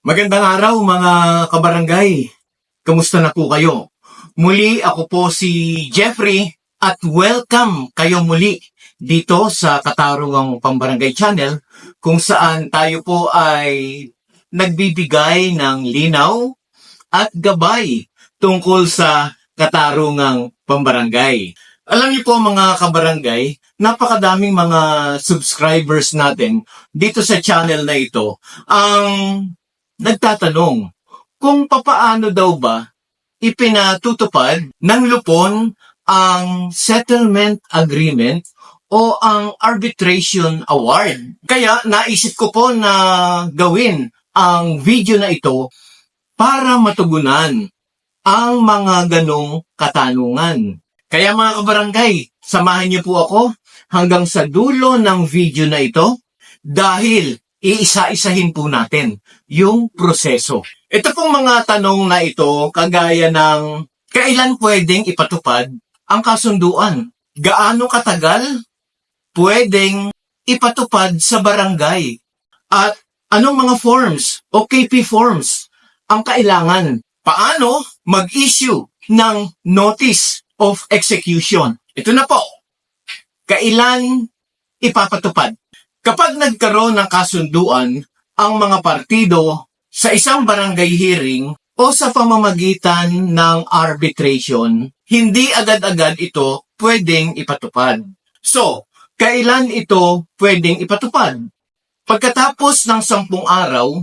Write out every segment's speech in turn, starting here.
Magandang araw mga kabarangay. Kamusta na po kayo? Muli ako po si Jeffrey at welcome kayo muli dito sa Katarungang Pambarangay Channel kung saan tayo po ay nagbibigay ng linaw at gabay tungkol sa Katarungang Pambarangay. Alam niyo po mga kabarangay, napakadaming mga subscribers natin dito sa channel na ito ang nagtatanong kung papaano daw ba ipinatutupad ng lupon ang settlement agreement o ang arbitration award. Kaya naisip ko po na gawin ang video na ito para matugunan ang mga ganong katanungan. Kaya mga kabarangay, samahan niyo po ako hanggang sa dulo ng video na ito dahil iisa-isahin po natin yung proseso. Ito pong mga tanong na ito kagaya ng kailan pwedeng ipatupad ang kasunduan? Gaano katagal pwedeng ipatupad sa barangay? At anong mga forms o KP forms ang kailangan? Paano mag-issue ng notice of execution? Ito na po. Kailan ipapatupad? Kapag nagkaroon ng kasunduan ang mga partido sa isang barangay hearing o sa pamamagitan ng arbitration, hindi agad-agad ito pwedeng ipatupad. So, kailan ito pwedeng ipatupad? Pagkatapos ng sampung araw,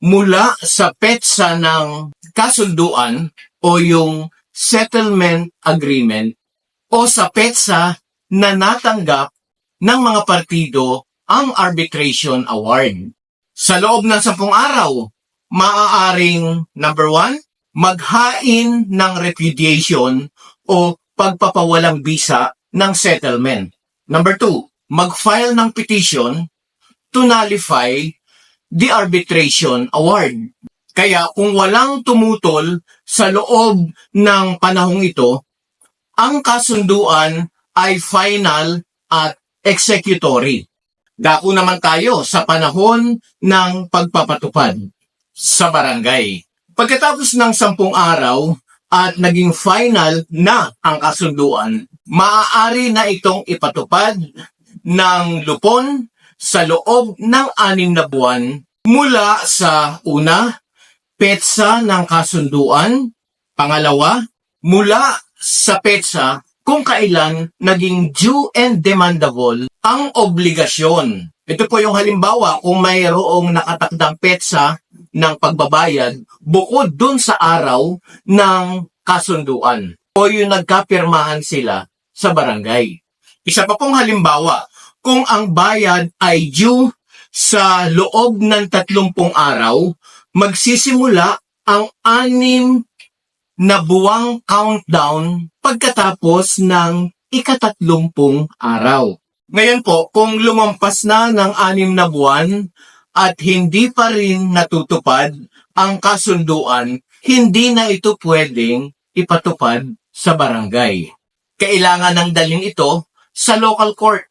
mula sa petsa ng kasunduan o yung settlement agreement o sa petsa na natanggap ng mga partido ang arbitration award. Sa loob ng sampung araw, maaaring number one, maghain ng repudiation o pagpapawalang bisa ng settlement. Number two, mag-file ng petition to nullify the arbitration award. Kaya kung walang tumutol sa loob ng panahong ito, ang kasunduan ay final at executory. Dako naman tayo sa panahon ng pagpapatupad sa barangay. Pagkatapos ng sampung araw at naging final na ang kasunduan, maaari na itong ipatupad ng lupon sa loob ng anim na buwan mula sa una, petsa ng kasunduan, pangalawa, mula sa petsa kung kailan naging due and demandable ang obligasyon. Ito po yung halimbawa kung mayroong nakatakdang petsa ng pagbabayad bukod dun sa araw ng kasunduan o yung nagkapirmahan sila sa barangay. Isa pa pong halimbawa, kung ang bayad ay due sa loob ng 30 araw, magsisimula ang anim na buwang countdown pagkatapos ng ikatatlumpung araw. Ngayon po, kung lumampas na ng anim na buwan at hindi pa rin natutupad ang kasunduan, hindi na ito pwedeng ipatupad sa barangay. Kailangan ng daling ito sa local court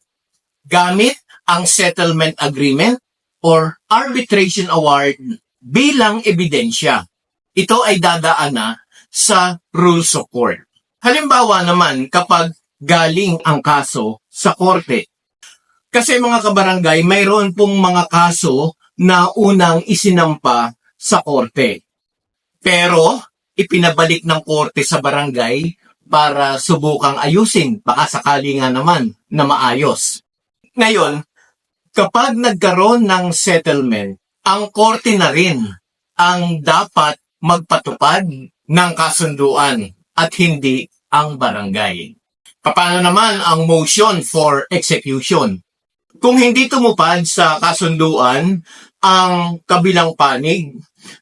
gamit ang settlement agreement or arbitration award bilang ebidensya. Ito ay dadaan na sa rules of court. Halimbawa naman kapag galing ang kaso sa korte. Kasi mga kabarangay, mayroon pong mga kaso na unang isinampa sa korte. Pero ipinabalik ng korte sa barangay para subukang ayusin, baka sakali nga naman na maayos. Ngayon, kapag nagkaroon ng settlement, ang korte na rin ang dapat magpatupad ng kasunduan at hindi ang barangay. Paano naman ang motion for execution? Kung hindi tumupad sa kasunduan ang kabilang panig,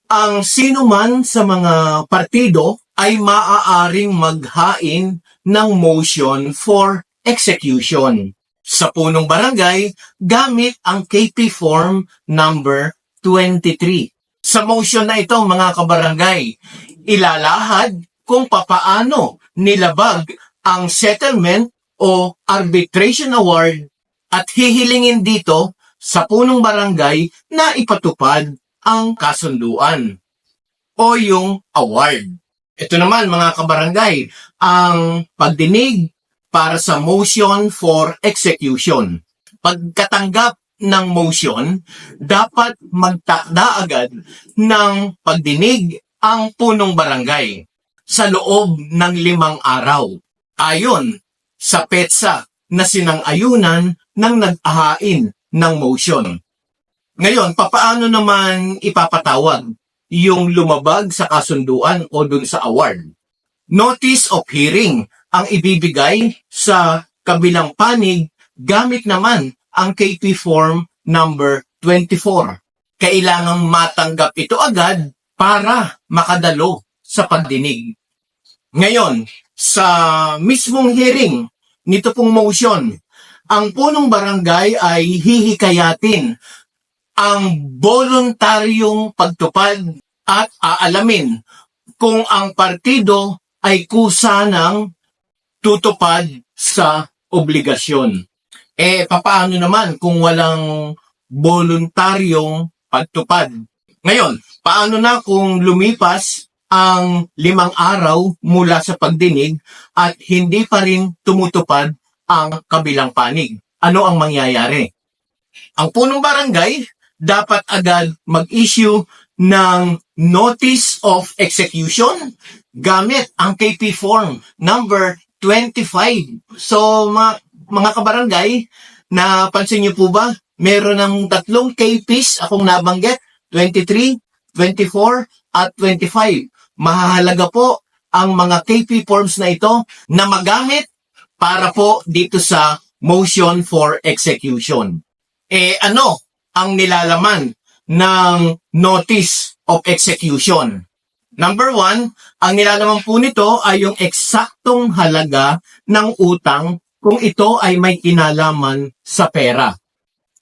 ang sino man sa mga partido ay maaaring maghain ng motion for execution sa punong barangay gamit ang KP form number 23. Sa motion na ito mga kabarangay, ilalahad kung papaano nilabag ang settlement o arbitration award at hihilingin dito sa punong barangay na ipatupad ang kasunduan o yung award. Ito naman mga kabarangay, ang pagdinig para sa motion for execution. Pagkatanggap ng motion, dapat magtakda agad ng pagdinig ang punong barangay sa loob ng limang araw. Ayon sa petsa na sinang-ayunan ng nag-ahain ng motion. Ngayon, papaano naman ipapatawag yung lumabag sa kasunduan o dun sa award? Notice of hearing ang ibibigay sa kabilang panig gamit naman ang KP form number 24. Kailangang matanggap ito agad para makadalo sa pagdinig. Ngayon, sa mismong hearing nito pong motion, ang punong barangay ay hihikayatin ang voluntaryong pagtupad at aalamin kung ang partido ay kusa ng tutupad sa obligasyon. Eh, papaano naman kung walang voluntaryong pagtupad? Ngayon, paano na kung lumipas ang limang araw mula sa pagdinig at hindi pa rin tumutupad ang kabilang panig? Ano ang mangyayari? Ang punong barangay dapat agad mag-issue ng Notice of Execution gamit ang KP form number 25. So, mga, mga kabarangay, napansin niyo po ba? Meron ng tatlong KPs akong nabanggit, 23, 24, at 25. Mahahalaga po ang mga KP forms na ito na magamit para po dito sa motion for execution. Eh ano ang nilalaman ng notice of execution? Number one, ang nilalaman po nito ay yung eksaktong halaga ng utang kung ito ay may kinalaman sa pera.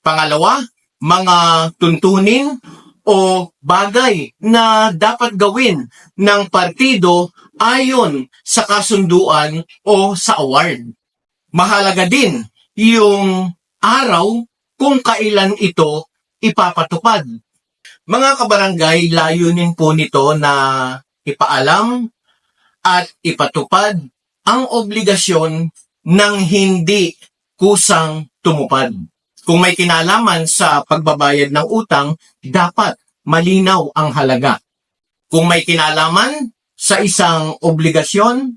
Pangalawa, mga tuntunin o bagay na dapat gawin ng partido ayon sa kasunduan o sa award. Mahalaga din yung araw kung kailan ito ipapatupad. Mga kabarangay, layunin po nito na ipaalam at ipatupad ang obligasyon ng hindi kusang tumupad. Kung may kinalaman sa pagbabayad ng utang, dapat malinaw ang halaga. Kung may kinalaman sa isang obligasyon,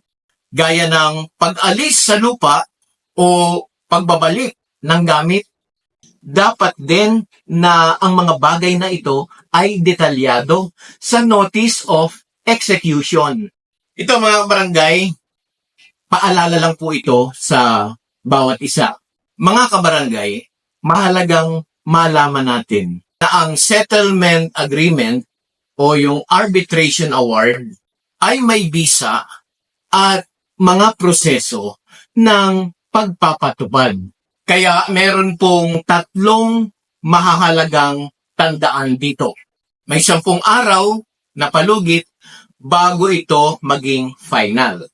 gaya ng pag-alis sa lupa o pagbabalik ng gamit, dapat din na ang mga bagay na ito ay detalyado sa Notice of Execution. Ito mga barangay, paalala lang po ito sa bawat isa. Mga kabarangay, mahalagang malaman natin na ang settlement agreement o yung arbitration award ay may bisa at mga proseso ng pagpapatupad. Kaya meron pong tatlong mahahalagang tandaan dito. May sampung araw na palugit bago ito maging final.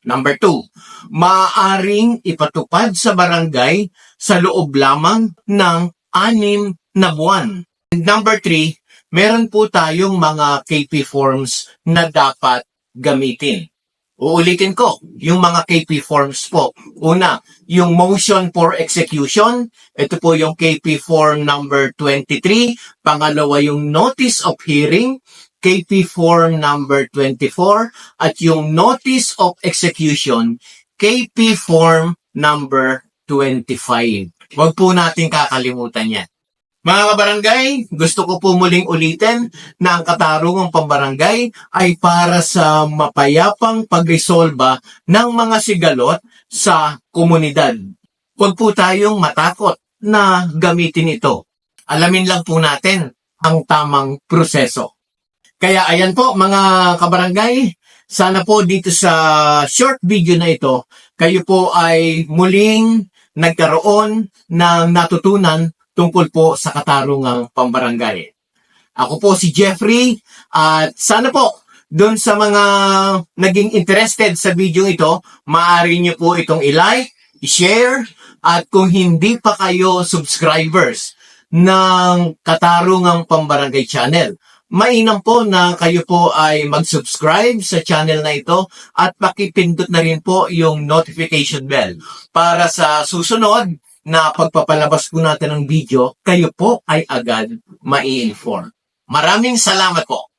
Number two, maaaring ipatupad sa barangay sa loob lamang ng anim na buwan. And number three, meron po tayong mga KP forms na dapat gamitin. Uulitin ko, yung mga KP forms po. Una, yung motion for execution. Ito po yung KP form number 23. Pangalawa, yung notice of hearing. KP form number 24. At yung notice of execution, KP form number 25. Huwag po natin kakalimutan yan. Mga kabarangay, gusto ko po muling ulitin na ang katarungang pambarangay ay para sa mapayapang pagresolba ng mga sigalot sa komunidad. Huwag po tayong matakot na gamitin ito. Alamin lang po natin ang tamang proseso. Kaya ayan po mga kabarangay, sana po dito sa short video na ito, kayo po ay muling nagkaroon ng natutunan tungkol po sa katarungang pambarangay. Ako po si Jeffrey at sana po doon sa mga naging interested sa video ito, maaari nyo po itong i-like, i-share, at kung hindi pa kayo subscribers ng Katarungang Pambarangay Channel. Mainam po na kayo po ay mag-subscribe sa channel na ito at pakipindot na rin po yung notification bell para sa susunod na pagpapalabas po natin ng video, kayo po ay agad mai-inform. Maraming salamat po.